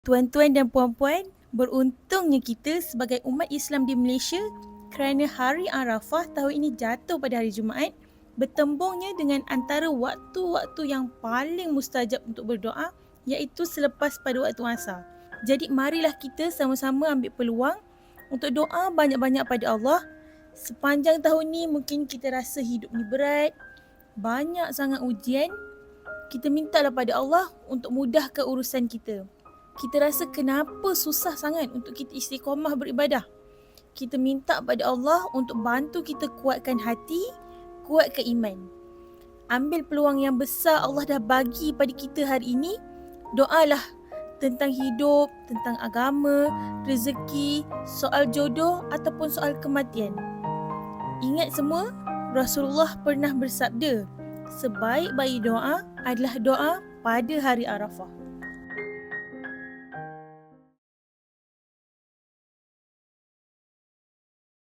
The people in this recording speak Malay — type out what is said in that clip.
Tuan-tuan dan puan-puan, beruntungnya kita sebagai umat Islam di Malaysia kerana Hari Arafah tahun ini jatuh pada hari Jumaat bertembungnya dengan antara waktu-waktu yang paling mustajab untuk berdoa iaitu selepas pada waktu asar. Jadi marilah kita sama-sama ambil peluang untuk doa banyak-banyak pada Allah. Sepanjang tahun ni mungkin kita rasa hidup ni berat, banyak sangat ujian. Kita mintalah pada Allah untuk mudahkan urusan kita kita rasa kenapa susah sangat untuk kita istiqomah beribadah. Kita minta pada Allah untuk bantu kita kuatkan hati, kuatkan iman. Ambil peluang yang besar Allah dah bagi pada kita hari ini. Doalah tentang hidup, tentang agama, rezeki, soal jodoh ataupun soal kematian. Ingat semua, Rasulullah pernah bersabda, sebaik-baik doa adalah doa pada hari Arafah.